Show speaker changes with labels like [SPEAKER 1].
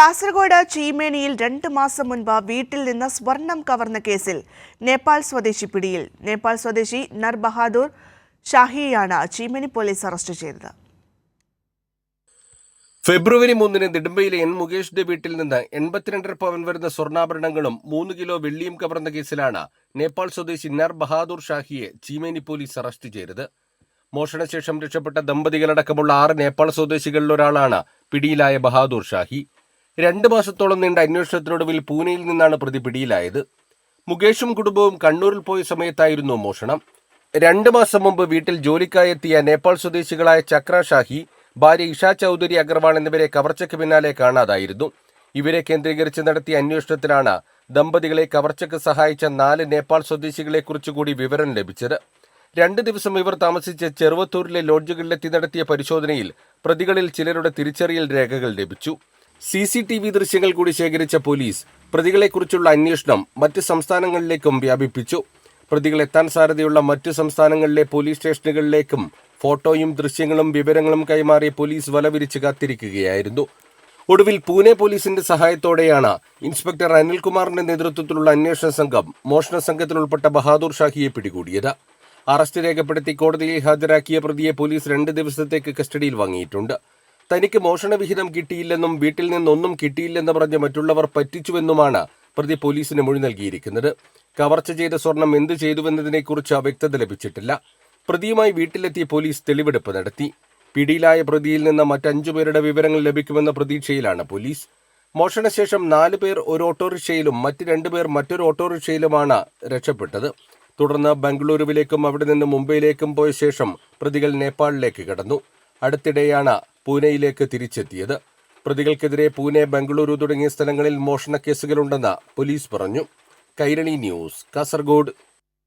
[SPEAKER 1] കാസർഗോഡ് ചീമേനിയിൽ രണ്ട് മാസം മുൻപ് വീട്ടിൽ നിന്ന് സ്വർണം കവർന്ന കേസിൽ നേപ്പാൾ സ്വദേശി പിടിയിൽ. നേപ്പാൾ സ്വദേശി നർ ബഹാദൂർ ഷാഹിയാണ് ചീമേനി പോലീസ് അറസ്റ്റ് ചെയ്തത്.
[SPEAKER 2] ഫെബ്രുവരി മൂന്നിന് നെടുമ്പയിലെ എൻ മുകേഷിന്റെ വീട്ടിൽ നിന്ന് എൺപത്തിരണ്ടര പവൻ വരുന്ന സ്വർണാഭരണങ്ങളും മൂന്ന് കിലോ വെള്ളിയും കവർന്ന കേസിലാണ് നേപ്പാൾ സ്വദേശി നർ ബഹാദൂർ ഷാഹിയെ ചീമേനി പോലീസ് അറസ്റ്റ് ചെയ്തത്. മോഷണശേഷം രക്ഷപ്പെട്ട ദമ്പതികളടക്കമുള്ള ആറ് നേപ്പാൾ സ്വദേശികളിലൊരാളാണ് പിടിയിലായ ബഹാദൂർ ഷാഹി. രണ്ട് മാസത്തോളം നീണ്ട അന്വേഷണത്തിനൊടുവിൽ പൂനെയിൽ നിന്നാണ് പ്രതി പിടിയിലായത്. മുകേഷും കുടുംബവും കണ്ണൂരിൽ പോയ സമയത്തായിരുന്നു മോഷണം. രണ്ട് മാസം മുമ്പ് വീട്ടിൽ ജോലിക്കായെത്തിയ നേപ്പാൾ സ്വദേശികളായ ചക്ര ഷാഹി ഭാര്യ ഇഷ ചൌധരി അഗർവാൾ എന്നിവരെ കവർച്ചയ്ക്ക് പിന്നാലെ കാണാതായിരുന്നു. ഇവരെ കേന്ദ്രീകരിച്ച് നടത്തിയ അന്വേഷണത്തിലാണ് ദമ്പതികളെ കവർച്ചയ്ക്ക് സഹായിച്ച നാല് നേപ്പാൾ സ്വദേശികളെക്കുറിച്ച് കൂടി വിവരം ലഭിച്ചത്. രണ്ട് ദിവസം ഇവർ താമസിച്ച ചെറുവത്തൂരിലെ ലോഡ്ജുകളിലെത്തി നടത്തിയ പരിശോധനയിൽ പ്രതികളിൽ ചിലരുടെ തിരിച്ചറിയൽ രേഖകൾ ലഭിച്ചു. സി സി ടി വി ദൃശ്യങ്ങൾ കൂടി ശേഖരിച്ച പോലീസ് പ്രതികളെക്കുറിച്ചുള്ള അന്വേഷണം മറ്റ് സംസ്ഥാനങ്ങളിലേക്കും വ്യാപിപ്പിച്ചു. പ്രതികൾ എത്താൻ സാധ്യതയുള്ള മറ്റ് സംസ്ഥാനങ്ങളിലെ പോലീസ് സ്റ്റേഷനുകളിലേക്കും ഫോട്ടോയും ദൃശ്യങ്ങളും വിവരങ്ങളും കൈമാറി പോലീസ് വലവിരിച്ച് കാത്തിരിക്കുകയായിരുന്നു. ഒടുവിൽ പൂനെ പോലീസിന്റെ സഹായത്തോടെയാണ് ഇൻസ്പെക്ടർ അനിൽകുമാറിന്റെ നേതൃത്വത്തിലുള്ള അന്വേഷണ സംഘം മോഷണ സംഘത്തിൽ ഉൾപ്പെട്ട ബഹാദൂർ ഷാഹിയെ പിടികൂടിയത്. അറസ്റ്റ് രേഖപ്പെടുത്തി കോടതിയിൽ ഹാജരാക്കിയ പ്രതിയെ പോലീസ് രണ്ട് ദിവസത്തേക്ക് കസ്റ്റഡിയിൽ വാങ്ങിയിട്ടുണ്ട്. തനിക്ക് മോഷണവിഹിതം കിട്ടിയില്ലെന്നും വീട്ടിൽ നിന്നൊന്നും കിട്ടിയില്ലെന്ന് പറഞ്ഞ് മറ്റുള്ളവർ പറ്റിച്ചുവെന്നുമാണ് പ്രതി പോലീസിന് മൊഴി നൽകിയിരിക്കുന്നത്. കവർച്ച ചെയ്ത സ്വർണം എന്തു ചെയ്തുവെന്നതിനെക്കുറിച്ച് വ്യക്തത ലഭിച്ചിട്ടില്ല. പ്രതിയുമായി വീട്ടിലെത്തിയ പോലീസ് തെളിവെടുപ്പ് നടത്തി. പിടിയിലായ പ്രതിയിൽ നിന്ന് മറ്റഞ്ചു പേരുടെ വിവരങ്ങൾ ലഭിക്കുമെന്ന പ്രതീക്ഷയിലാണ് പോലീസ്. മോഷണശേഷം നാല് പേർ ഒരു ഓട്ടോറിക്ഷയിലും മറ്റ് രണ്ടുപേർ മറ്റൊരു ഓട്ടോറിക്ഷയിലുമാണ് രക്ഷപ്പെട്ടത്. തുടർന്ന് ബംഗളൂരുവിലേക്കും അവിടെ നിന്ന് മുംബൈയിലേക്കും പോയ ശേഷം പ്രതികൾ നേപ്പാളിലേക്ക് കടന്നു. അടുത്തിടെയാണ് പൂനെയിലേക്ക് തിരിച്ചെത്തിയത്. പ്രതികൾക്കെതിരെ പൂനെ ബംഗളൂരു തുടങ്ങിയ സ്ഥലങ്ങളിൽ മോഷണ കേസുകളുണ്ടെന്ന് പോലീസ് പറഞ്ഞു. കൈരണി ന്യൂസ് കാസർഗോഡ്.